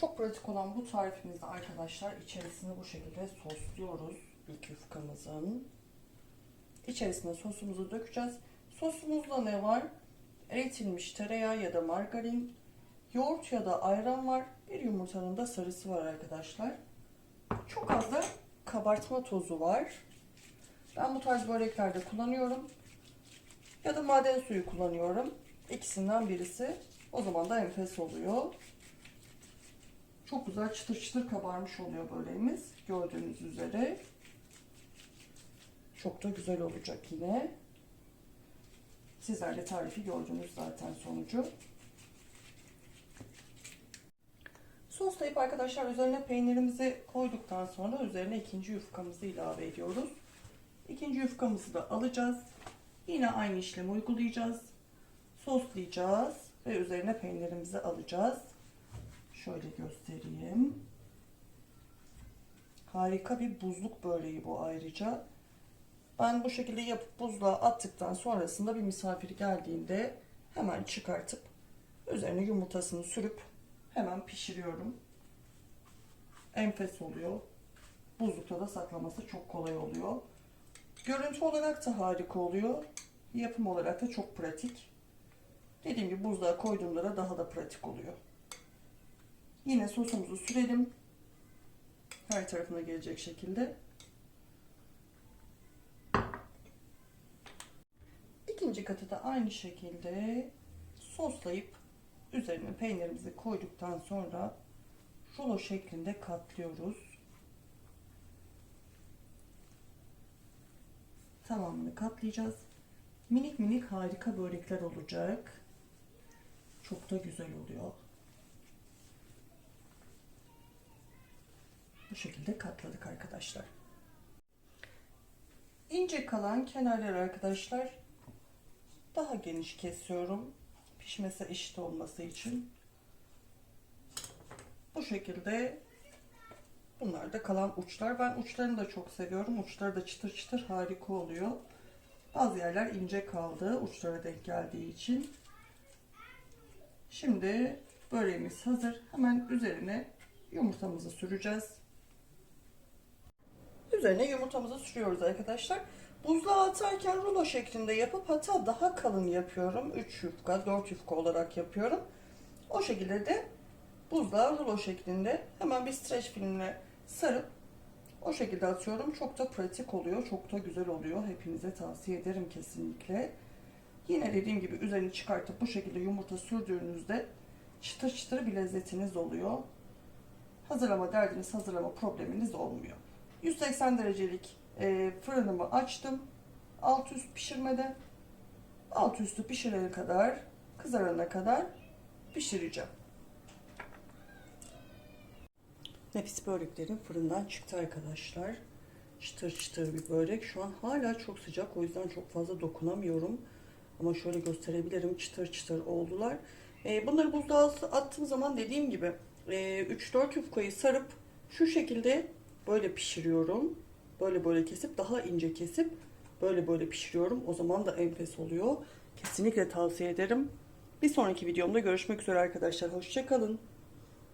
Çok pratik olan bu tarifimizde arkadaşlar içerisine bu şekilde sosluyoruz ilk yufkamızın. İçerisine sosumuzu dökeceğiz. Sosumuzda ne var? Eritilmiş tereyağı ya da margarin, yoğurt ya da ayran var. Bir yumurtanın da sarısı var arkadaşlar. Çok az da kabartma tozu var. Ben bu tarz böreklerde kullanıyorum. Ya da maden suyu kullanıyorum. İkisinden birisi. O zaman da enfes oluyor. Çok güzel çıtır çıtır kabarmış oluyor böreğimiz. Gördüğünüz üzere. Çok da güzel olacak yine. Sizler de tarifi gördünüz zaten sonucu. Soslayıp arkadaşlar üzerine peynirimizi koyduktan sonra üzerine ikinci yufkamızı ilave ediyoruz. İkinci yufkamızı da alacağız. Yine aynı işlemi uygulayacağız. Soslayacağız ve üzerine peynirimizi alacağız. Şöyle göstereyim. Harika bir buzluk böreği bu ayrıca. Ben bu şekilde yapıp buzluğa attıktan sonrasında bir misafir geldiğinde hemen çıkartıp üzerine yumurtasını sürüp hemen pişiriyorum. Enfes oluyor. Buzlukta da saklaması çok kolay oluyor. Görüntü olarak da harika oluyor. Yapım olarak da çok pratik. Dediğim gibi buzluğa koyduğumda da daha da pratik oluyor. Yine sosumuzu sürelim. Her tarafına gelecek şekilde. İkinci katı da aynı şekilde soslayıp üzerine peynirimizi koyduktan sonra rulo şeklinde katlıyoruz. Tamamını katlayacağız. Minik minik harika börekler olacak. Çok da güzel oluyor. Bu şekilde katladık arkadaşlar. İnce kalan kenarları arkadaşlar daha geniş kesiyorum. Pişmesi eşit olması için. Bu şekilde bunlar da kalan uçlar. Ben uçlarını da çok seviyorum. Uçları da çıtır çıtır harika oluyor. Bazı yerler ince kaldı uçlara denk geldiği için. Şimdi böreğimiz hazır. Hemen üzerine yumurtamızı süreceğiz. Üzerine yumurtamızı sürüyoruz arkadaşlar. Buzluğa atarken rulo şeklinde yapıp hatta daha kalın yapıyorum. 3 yufka, 4 yufka olarak yapıyorum. O şekilde de buzluğa rulo şeklinde hemen bir streç filmle sarıp o şekilde atıyorum. Çok da pratik oluyor. Çok da güzel oluyor. Hepinize tavsiye ederim kesinlikle. Yine dediğim gibi üzerini çıkartıp bu şekilde yumurta sürdüğünüzde çıtır çıtır bir lezzetiniz oluyor. Hazırlama derdiniz, hazırlama probleminiz olmuyor. 180 derecelik e, fırınımı açtım. Alt üst pişirmede. Alt üstü pişirene kadar, kızarana kadar pişireceğim. Nefis böreklerim fırından çıktı arkadaşlar. Çıtır çıtır bir börek. Şu an hala çok sıcak. O yüzden çok fazla dokunamıyorum. Ama şöyle gösterebilirim. Çıtır çıtır oldular. E, bunları buzluğa attığım zaman dediğim gibi e, 3-4 yufkayı sarıp şu şekilde böyle pişiriyorum. Böyle böyle kesip daha ince kesip böyle böyle pişiriyorum. O zaman da enfes oluyor. Kesinlikle tavsiye ederim. Bir sonraki videomda görüşmek üzere arkadaşlar. Hoşçakalın.